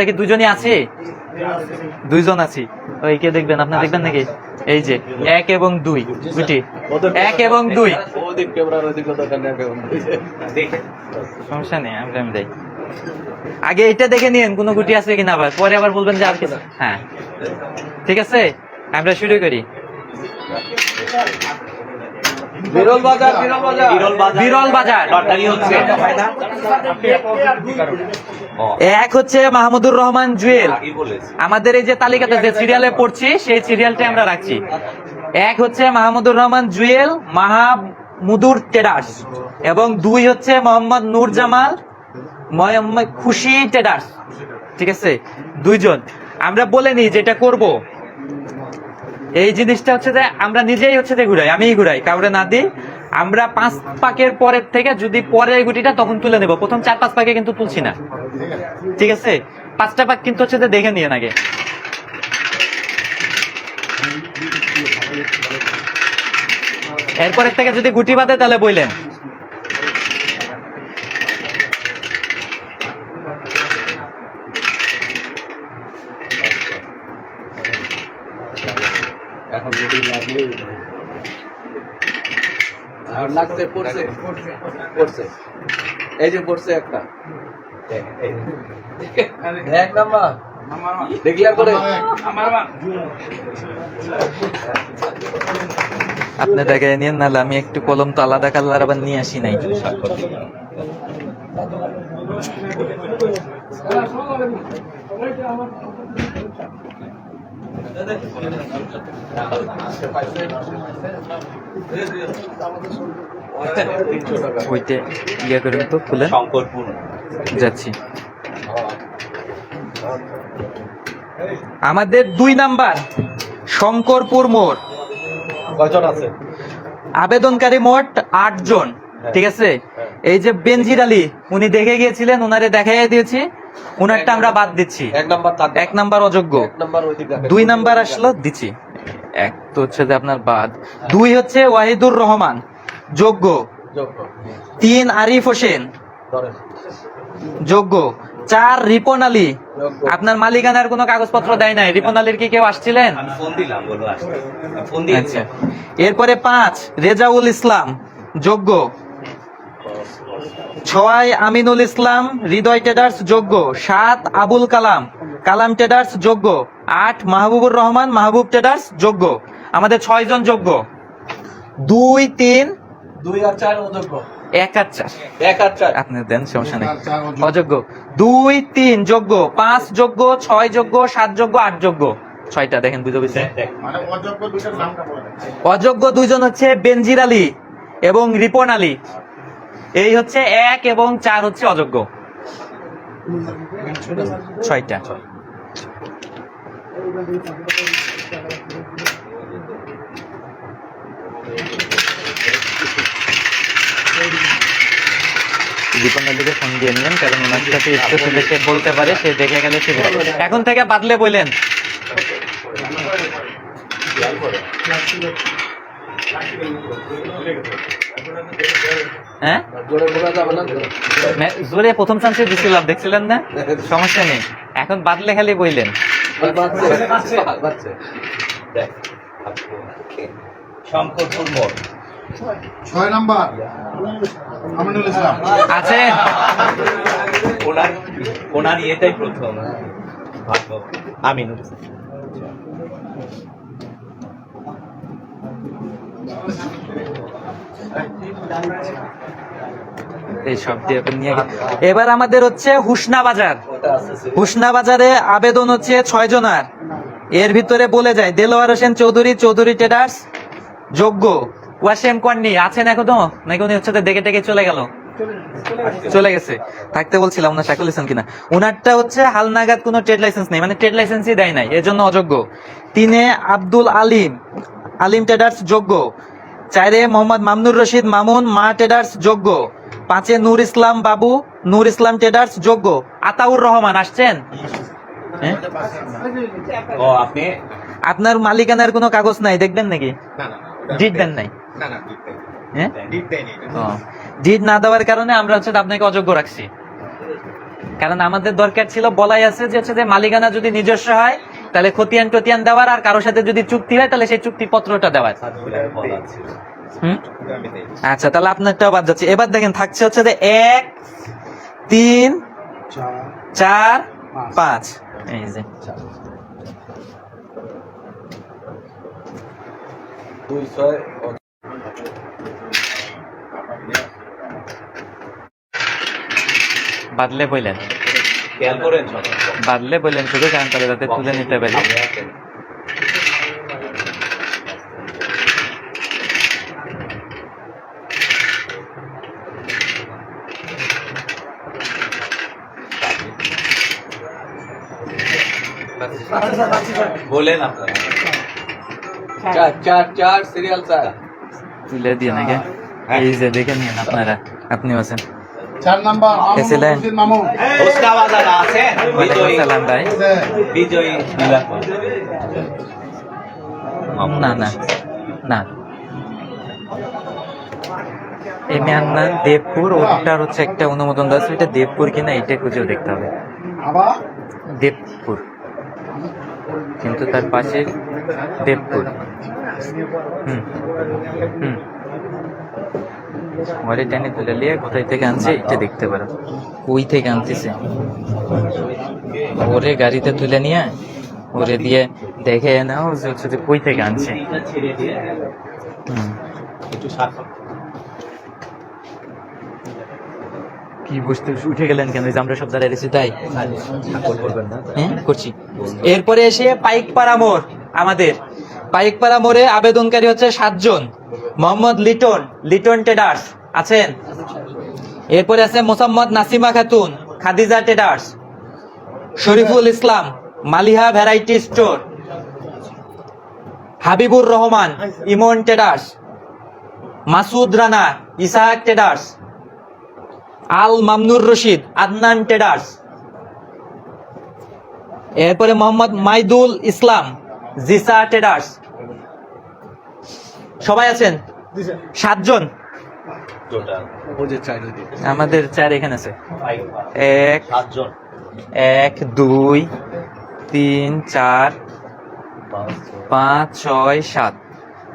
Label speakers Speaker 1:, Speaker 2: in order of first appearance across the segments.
Speaker 1: এটা কি দুজনই আছে? দুইজন আছি। ওই কে দেখবেন? আপনি দেখবেন নাকি? এই যে, এক এবং দুই। দুটি এক এবং দুই। সমস্যা নেই, আমি আমি দেই। আগে এটা দেখে নিন কোনো গুটি আছে কিনা আবার। পরে আবার বলবেন যে আর কিছু হ্যাঁ। ঠিক আছে? আমরা শুরু করি।
Speaker 2: বিরল বাজার বিরল বাজার। লটারি হচ্ছে।
Speaker 1: এক হচ্ছে মাহমুদুর রহমান জুয়েল। আমাদের এই যে তালিকাতে যে সিরিয়ালে পড়ছি সেই সিরিয়ালটা আমরা রাখছি। এক হচ্ছে মাহমুদুর রহমান জুয়েল মাহমুদুর টেডার্স। এবং দুই হচ্ছে মোহাম্মদ নূর জামাল খুশি টেডার্স। ঠিক আছে? দুইজন। আমরা বলে নিই যেটা করব। এই জিনিসটা হচ্ছে যে আমরা নিজেই হচ্ছে যে ঘুরাই, আমিই ঘুরাই। কাউরে না দিই, আমরা পাঁচ পাকের পরের থেকে যদি পরে গুটিটা তখন তুলে নেব। প্রথম চার পাঁচ পাকে কিন্তু তুলছি না। ঠিক আছে? পাঁচটা পাক কিন্তু হচ্ছে যে দেখে নিয়ে আগে। এরপরের থেকে যদি গুটি বাঁধে তাহলে বইলেন
Speaker 2: এখন যদি লাগলে আর লাগছে পড়ছে? পড়ছে। এই যে পড়ছে একটা। এক নাম্বার। ডিক্লেয়ার করে।
Speaker 1: আপনি দেখে নিন নাহলে আমি একটু কলম তো আলাদা কালার আবার নিয়ে আসি নাই। ইয়ে করুন তো খুলেন
Speaker 2: শঙ্করপুর।
Speaker 1: যাচ্ছি। আমাদের দুই নাম্বার শঙ্করপুর মোড়।
Speaker 2: কয়জন আছে?
Speaker 1: আবেদনকারী মোট আটজন ঠিক আছে? এই যে বেনজির আলী উনি দেখে গিয়েছিলেন ওনারে দেখাই দিয়েছি। ওনারটা আমরা বাদ দিচ্ছি।
Speaker 2: এক নাম্বার
Speaker 1: এক নাম্বার অযোগ্য।
Speaker 2: এক নাম্বার ওইদিক দেখেন।
Speaker 1: দুই নাম্বার আসলো দিচ্ছি। এক তো হচ্ছে যে আপনার বাদ। দুই হচ্ছে ওয়াহিদুর রহমান যোগ্য।
Speaker 2: যোগ্য।
Speaker 1: তিন আরিফ হোসেন যোগ্য। চার রিপন আলী। আপনার মালিকানার কোনো কাগজপত্র দেয় নাই। রিপন আলীর কি কেউ আসছিলেন?
Speaker 2: আমি ফোন দিলাম বলো আসবে ফোন
Speaker 1: আচ্ছা। এরপরে পাঁচ রেজাউল ইসলাম যোগ্য। ছয় আমিনুল ইসলাম হৃদয় ট্রেডার্স যোগ্য। সাত আবুল কালাম কালাম ট্রেডার্স যোগ্য। আট মাহবুবুর রহমান মাহবুব ট্রেডার্স যোগ্য। আমাদের ছয় জন যোগ্য। দুই তিন।
Speaker 2: দুই আর চার অযোগ্য।
Speaker 1: এক আর চার।
Speaker 2: এক আর চার।
Speaker 1: আপনি দেন সমস্যা নেই। অযোগ্য। দুই তিন যোগ্য। পাঁচ যোগ্য ছয় যোগ্য সাত যোগ্য আট যোগ্য। ছয়টা দেখেন বুঝতে পেরেছেন
Speaker 3: মানে অযোগ্য দুইটার নামটা বলে। দেন।
Speaker 1: অযোগ্য দুইজন হচ্ছে বেনজির আলী এবং রিপন আলী। এই হচ্ছে এক এবং চার হচ্ছে অযোগ্য। ছয়টা। কারণ ওনার সাথে সে বলতে পারে, সে দেখে গেলে সে এখন থেকে বাদলে বললেন হ্যাঁ?
Speaker 2: জোরে
Speaker 1: প্রথম চান্সে দিছিলাম দেখছিলেন না? সমস্যা নেই। এখন বাদলে খালি বইলেন।
Speaker 2: শঙ্করপুর মোড়।
Speaker 3: ছয় নাম্বার। আমিনুল ইসলাম।
Speaker 1: আছে।
Speaker 2: ওনার ওনার ইয়েটাই প্রথম। আমিনুল।
Speaker 1: নিয়ে এবার আমাদের হচ্ছে হুসনা বাজার। হুসনা বাজারে আবেদন হচ্ছে ছয় জনার। এর ভিতরে বলে যায়, দেলোয়ার হোসেন চৌধুরী চৌধুরী ট্রেডার্স, যোগ্য, ওয়াসেম কর্নি আছেন এখন? তো নাকি উনি হচ্ছে দেখে টেকে চলে গেল? চলে গেছে। থাকতে বলছিলাম ওনার সাইকেল লিসেন কিনা? ওনারটা হচ্ছে হালনাগাদ কোনো ট্রেড লাইসেন্স নেই মানে ট্রেড লাইসেন্সই দেয় নাই এর জন্য অযোগ্য। তিনে আব্দুল আলিম আলিম ট্রেডার্স যোগ্য। চারে মোহাম্মদ মামনুর রশিদ মামুন, মা ট্রেডার্স যোগ্য। পাঁচে নূর ইসলাম বাবু নূর ইসলাম ট্রেডার্স যোগ্য। আতাউর রহমান আসছেন? হ্যাঁ? আপনার মালিকানার কোনো কাগজ নাই দেখবেন নাকি? ডিট দেন নাই?
Speaker 3: তাই।
Speaker 1: হ্যাঁ। ডিট না দেওয়ার কারণে আমরা হচ্ছে আপনাকে অযোগ্য রাখছি। কারণ আমাদের দরকার ছিল বলাই আছে যে হচ্ছে যে মালিকানা যদি নিজস্ব হয় তাহলে খতিয়ান টতিয়ান দেওয়ার আর কারোর সাথে যদি চুক্তি হয় তাহলে সেই চুক্তি পত্রটা দেওয়ার হুম আচ্ছা তাহলে আপনারটাও বাদ যাচ্ছে। এবার দেখেন থাকছে হচ্ছে যে এক তিন চার পাঁচ। এই যে।
Speaker 2: দুই ছয়
Speaker 1: বাদলে বললেন বাদলে বললেন শুধু কারণ তাহলে যাতে তুলে নিতে পারি
Speaker 2: বলেন আপনারা চার চার চার সিরিয়াল চার।
Speaker 1: তুলে দিয়ে নাকি? এই যে দেখে নিন আপনারা আপনি আছেন।
Speaker 3: চার নাম্বার
Speaker 2: বিজয়ী।
Speaker 1: ভাই।
Speaker 2: বিজয়ী
Speaker 1: না না না। এই দেবপুর ওটার হচ্ছে একটা অনুমোদন দেওয়া আছে, এটা দেবপুর কিনা এটা খুঁজেও দেখতে হবে। দেবপুর। কিন্তু তার পাশে দেবপুর। হুম। হুম। ওয়ারে টেনে তুলে নিয়ে কোথায় থেকে আনছে এটা দেখতে পারো। কই থেকে আনতেছে? ওরে গাড়িতে তুলে নিয়ে, ওরে দিয়ে দেখে নাও যে কই থেকে আনছে। হুম
Speaker 2: একটু সার্থক
Speaker 1: কি বুঝতে উঠে গেলেন কেন? যে আমরা সব দাঁড়িয়ে রয়েছি তাই? হ্যাঁ করছি। এরপরে এসে পাইকপাড়া মোড় আমাদের। পাইকপাড়া মোড়ে আবেদনকারী হচ্ছে সাতজন। মোহাম্মদ লিটন লিটন ট্রেডার্স আছেন? এরপরে আছে Mosammat Nasima Khatun Khadija Traders Shariful Islam Maliha Variety Store Habibur Rahman Emon Traders Masud Rana Ishaq Traders Al Mamnur Rashid Adnan Traders এরপরে মোহাম্মদ মাইদুল ইসলাম জিসা ট্রেডার্স সবাই আছেন? সাতজন? আমাদের চার এখানে আছে। এক এক দুই তিন চার পাঁচ ছয় সাত।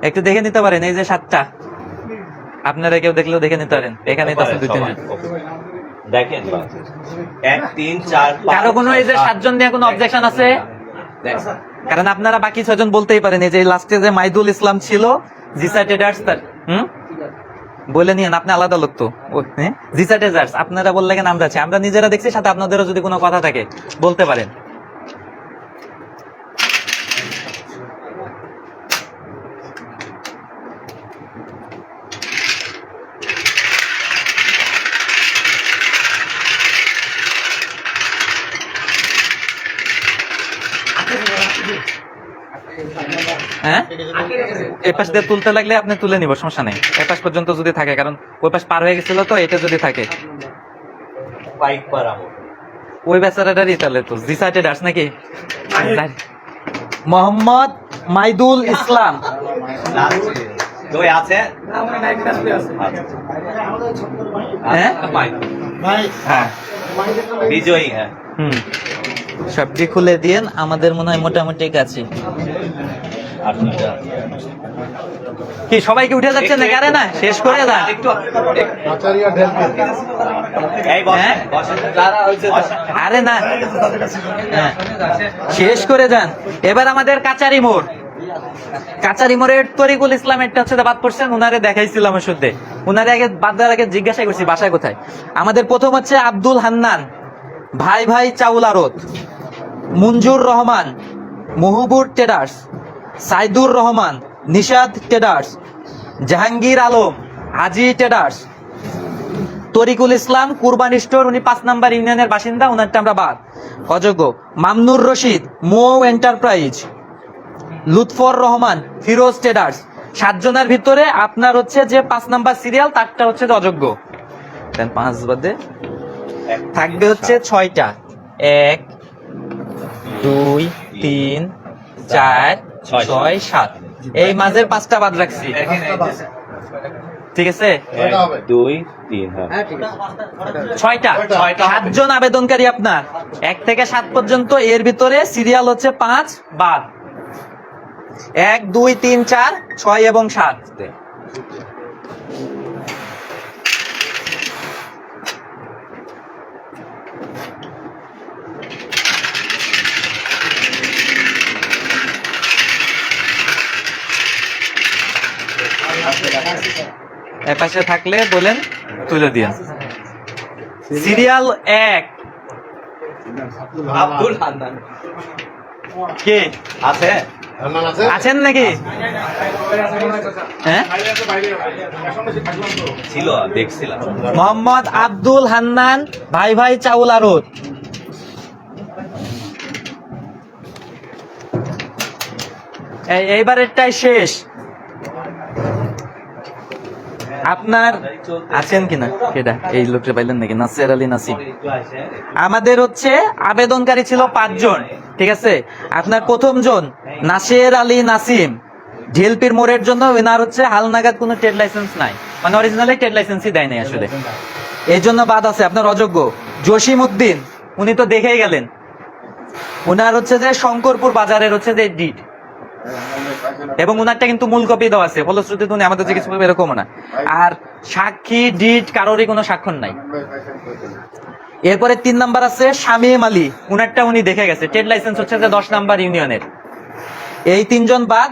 Speaker 1: একটু দেখে নিতে পারেন এই যে সাতটা। আপনারা কেউ দেখলেও দেখে নিতে পারেন। এখানে তো আছে দুই তিনজন
Speaker 2: দেখেন এক তিন চার
Speaker 1: কারও কোনো এই যে সাতজন দিয়ে কোনো অবজেকশন আছে? কারণ আপনারা বাকি ছয়জন বলতেই পারেন এই যে লাস্টে যে মাইদুল ইসলাম ছিল জিসা ট্রেডার্স তার হুম? বলে নিয়েন আপনি আলাদা লোক তো। হ্যাঁ? জিসা ট্রেডার্স আপনারা বললে কেন আমরা আছি? আমরা নিজেরা দেখছি সাথে আপনাদেরও যদি কোনো কথা থাকে বলতে পারেন। হ্যাঁ? এ পাশ দিয়ে তুলতে লাগলে আপনি তুলে নিব সমস্যা নেই। এ পাশ পর্যন্ত যদি থাকে কারণ ওই পাশ পার হয়ে গেছিল তো এটা যদি থাকে। ওই বেচারাটারই তাহলে তো ডিসাইডেড আস নাকি? মোহাম্মদ মাইদুল ইসলাম।
Speaker 2: আছে।
Speaker 1: হ্যাঁ? হ্যাঁ।
Speaker 2: বিজয়ী হ্যাঁ।
Speaker 1: হুম। সবটি খুলে দিয়েন আমাদের মনে হয় মোটামুটি কাছে। কি সবাইকে উঠে যাচ্ছে না কারে না শেষ করে
Speaker 2: এই বসেন
Speaker 1: হ্যাঁ? আরে না। হ্যাঁ। শেষ করে যান এবার আমাদের কাচারি মোড়। কাচারি মোড়ের তরিকুল ইসলামেরটা হচ্ছে বাদ পড়ছেন উনারে দেখাইছিলাম শুদ্ধে উনারে আগে বাদ দেওয়ার আগে জিজ্ঞাসা করছি বাসায় কোথায়? আমাদের প্রথম হচ্ছে আব্দুল হান্নান ভাই ভাই চাউল আরত Manjur Rahman Mahbubur Traders. Saidur Rahman, Nishad Traders, Jahangir Alam, Haji Traders. Tarikul Islam Kurban Store, উনি পাঁচ নাম্বার ইউনিয়নের বাসিন্দা উনারটা আমরা বাদ। অযোগ্য, মামনুর রশিদ, মো এন্টারপ্রাইজ। লুৎফর রহমান, ফিরোজ ট্রেডার্স। সাতজনের ভিতরে আপনার হচ্ছে যে পাঁচ নাম্বার সিরিয়াল, তারটা হচ্ছে অযোগ্য। পাঁচ বাদে থাকবে হচ্ছে ছয়টা। এক, দুই, তিন চার
Speaker 2: ছয়।
Speaker 1: সাত। এই মাঝের পাঁচটা বাদ রাখছি। ঠিক আছে?
Speaker 4: দুই তিন হ্যাঁ।
Speaker 1: ছয়টা।
Speaker 3: ছয়টা।
Speaker 1: সাতজন আবেদনকারী আপনার। এক থেকে সাত পর্যন্ত এর ভিতরে সিরিয়াল হচ্ছে পাঁচ বাদ। এক দুই তিন চার ছয় এবং সাত। এ পাশে থাকলে বলেন তুলে দিন সিরিয়াল এক।
Speaker 2: আব্দুল হান্নান।
Speaker 1: কে?
Speaker 2: আছে?
Speaker 1: আছেন নাকি? হ্যাঁ?
Speaker 4: ছিল দেখছিলাম।
Speaker 1: মোহাম্মদ আব্দুল হান্নান ভাই ভাই চাউল এই- এইবারেরটাই শেষ। আপনার আছেন কিনা? কেটা এই লোকটা পাইলেন নাকি? নাসির আলী নাসিম আমাদের হচ্ছে আবেদনকারী ছিল পাঁচজন, ঠিক আছে? আপনার প্রথম জন নাসির আলী নাসিম। ঢিলপির মোড়ের জন্য ওনার হচ্ছে হালনাগাদ, কোনো ট্রেড লাইসেন্স নাই। মানে অরিজিনালি ট্রেড লাইসেন্সই দেয় নাই আসলে। এই জন্য বাদ আছে, আপনার অযোগ্য। জসিম উদ্দিন, উনি তো দেখেই গেলেন। ওনার হচ্ছে যে শঙ্করপুর বাজারের হচ্ছে যে ডিট এবং উনারটা কিন্তু মূল কপি দেওয়া আছে। ফলশ্রুতিতে উনি আমাদের কিছু এরকম না। আর সাক্ষী ডিট কারোরই কোনো স্বাক্ষর নাই। এরপরে তিন নাম্বার আছে শামিম আলী। উনারটা উনি দেখে গেছে। ট্রেড লাইসেন্স হচ্ছে যে দশ নাম্বার ইউনিয়নের। এই তিনজন বাদ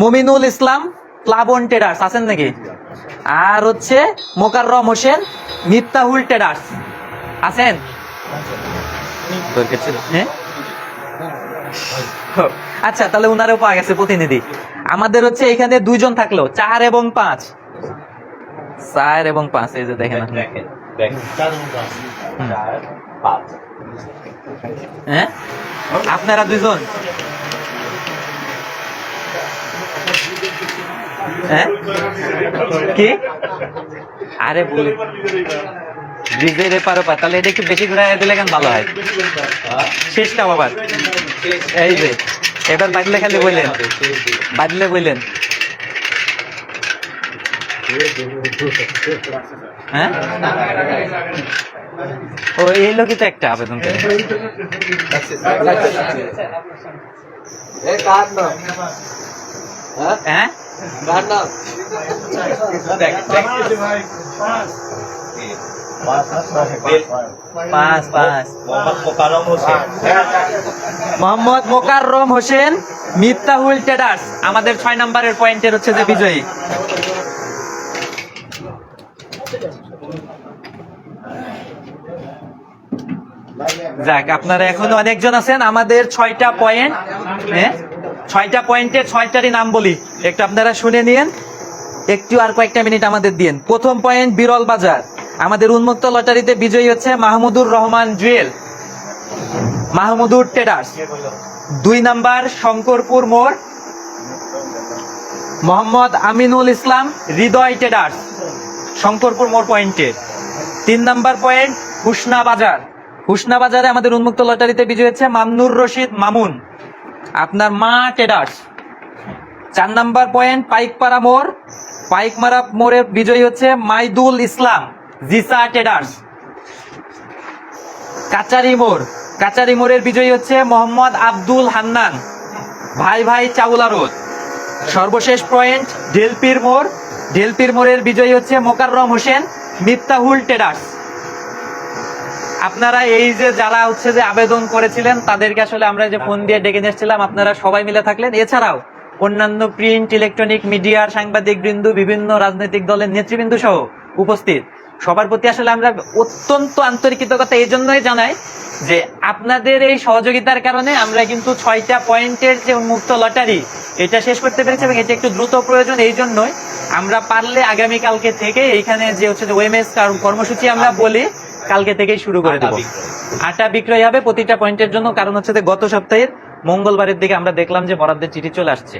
Speaker 1: মুমিনুল ইসলাম প্লাবন ট্রেডার্স আছেন নাকি? আর হচ্ছে মোকাররম হোসেন মিফতাহুল ট্রেডার্স। আছেন? হ্যাঁ? আচ্ছা তাহলে উনারও পাওয়া গেছে প্রতিনিধি। আমাদের হচ্ছে এখানে দুইজন থাকল চার এবং পাঁচ। চার এবং পাঁচ এই যে দেখেন হ্যাঁ? আপনারা দুইজন? হ্যাঁ? কি? আরে বল। ব্রিজের এপার ওপার তাহলে এটা একটু বেশি ঘুরে দিলে কেন ভালো হয়? শেষটা বাবার এই যে। এবার বাদলে খালি বললেন বাদলে বললেন হ্যাঁ? ও এই লোকই তো একটা আবেদন করে।
Speaker 2: হ্যাঁ?
Speaker 1: হ্যাঁ? পাঁচ পাঁচ
Speaker 4: মোহাম্মদ
Speaker 1: মোকাররম হোসেন। মিফতাহুল ট্রেডার্স আমাদের ছয় নম্বরের পয়েন্টের হচ্ছে যে বিজয়ী। যাক আপনারা এখনও অনেকজন আছেন। আমাদের ছয়টা পয়েন্ট হ্যাঁ? ছয়টা পয়েন্টের ছয়টারই নাম বলি। একটু আপনারা শুনে নিন একটু আর কয়েকটা মিনিট আমাদের দিন প্রথম পয়েন্ট বিরল বাজার। আমাদের উন্মুক্ত লটারিতে বিজয়ী হচ্ছে মাহমুদুর রহমান জুয়েল। মাহমুদুর ট্রেডার্স। দুই নাম্বার শঙ্করপুর মোড়। মোহাম্মদ আমিনুল ইসলাম হৃদয় ট্রেডার্স, শঙ্করপুর মোড় পয়েন্টে। তিন নাম্বার পয়েন্ট হুসনা বাজার। হুসনা বাজারে আমাদের উন্মুক্ত লটারিতে বিজয়ী হচ্ছে মামনুর রশিদ মামুন। আপনার মা ট্রেডার্স। চার নাম্বার পয়েন্ট পাইকপাড়া মোড়। পাইকমারা মোড়ের বিজয়ী হচ্ছে মাইদুল ইসলাম। জিসা ট্রেডার্স কাচারি মোড় কাচারি মোড়ের বিজয়ী হচ্ছে মোহাম্মদ আব্দুল হান্নান। ভাই ভাই চাউলা চাউলারোদ। সর্বশেষ পয়েন্ট ঢেলপির মোড় ঢেলপির মোড়ের বিজয়ী হচ্ছে মোকাররম হোসেন মিফতাহুল ট্রেডার্স আপনারা এই যে যারা হচ্ছে যে আবেদন করেছিলেন, তাদেরকে আসলে আমরা যে ফোন দিয়ে ডেকে নিয়েছিলাম আপনারা সবাই মিলে থাকলেন। এছাড়াও অন্যান্য প্রিন্ট, ইলেকট্রনিক মিডিয়ার সাংবাদিক বৃন্দু, বিভিন্ন রাজনৈতিক দলের নেতৃবৃন্দ সহ উপস্থিত। সবার প্রতি আসলে আমরা অত্যন্ত আন্তরিক কৃতজ্ঞতা এই জন্যই জানাই যে আপনাদের এই সহযোগিতার কারণে আমরা কিন্তু ছয়টা পয়েন্টের যে উন্মুক্ত লটারি এটা শেষ করতে পেরেছি এবং এটা একটু দ্রুত প্রয়োজন এই জন্যই। আমরা পারলে আগামী কালকে থেকে এইখানে যে হচ্ছে যে ওএমএস কর্মসূচি আমরা বলি কালকে থেকেই শুরু করে দেবো। আটা বিক্রয় হবে প্রতিটা পয়েন্টের জন্য কারণ হচ্ছে যে গত সপ্তাহের মঙ্গলবারের দিকে আমরা দেখলাম যে বরাদ্দের চিঠি চলে আসছে।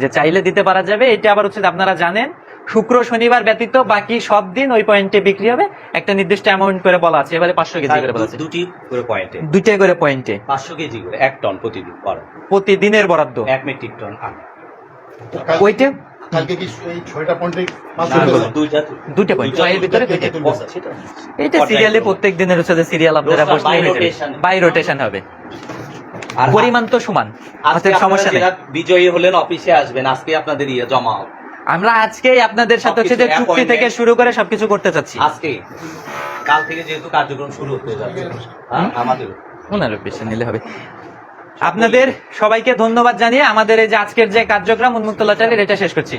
Speaker 1: যে চাইলে দিতে পারা যাবে এটা আবার হচ্ছে যে আপনারা জানেন শুক্র শনিবার ব্যতীত বাকি সব দিন ওই পয়েন্টে বিক্রি হবে। একটা নির্দিষ্ট অ্যামাউন্ট করে বলা আছে। এবারে পাঁচশো কেজি করে বলা আছে।
Speaker 4: দুটি করে পয়েন্টে
Speaker 1: দুইটাই করে পয়েন্টে
Speaker 4: পাঁচশো কেজি করে এক টন প্রতিদিন
Speaker 1: প্রতিদিনের বরাদ্দ।
Speaker 4: এক মেট্রিক টন
Speaker 1: ওইটা?
Speaker 3: কালকে কি এই ছয়টা পয়েন্টে পাস
Speaker 4: না,
Speaker 3: গেছে?
Speaker 4: দুইটা
Speaker 1: দুইটা ছয়ের ভিতরে দুইটা। এটা সিরিয়ালে প্রত্যেক দিনের হচ্ছে সিরিয়াল আপনারা
Speaker 4: রোজটা
Speaker 1: বসলে বাই রোটেশন হবে।
Speaker 4: আর
Speaker 1: পরিমাণ তো সমান।
Speaker 4: আজকে
Speaker 1: সমস্যা নেই।
Speaker 4: বিজয়ী হলেন অফিসে আসবেন আজকে আপনাদের ইয়ে জমা হবে।
Speaker 1: আমরা আজকেই আপনাদের সাথে হচ্ছে যে চুক্তি থেকে শুরু করে সবকিছু করতে চাচ্ছি।
Speaker 4: আজকে। কাল থেকে যেহেতু কার্যক্রম শুরু হতে যাচ্ছে। হ্যাঁ, আমাদের।
Speaker 1: পনেরো বেশি নিলে হবে। আপনাদের সবাইকে ধন্যবাদ জানিয়ে আমাদের এই যে আজকের যে কার্যক্রম উন্মুক্ত লটারির এটা শেষ করছি।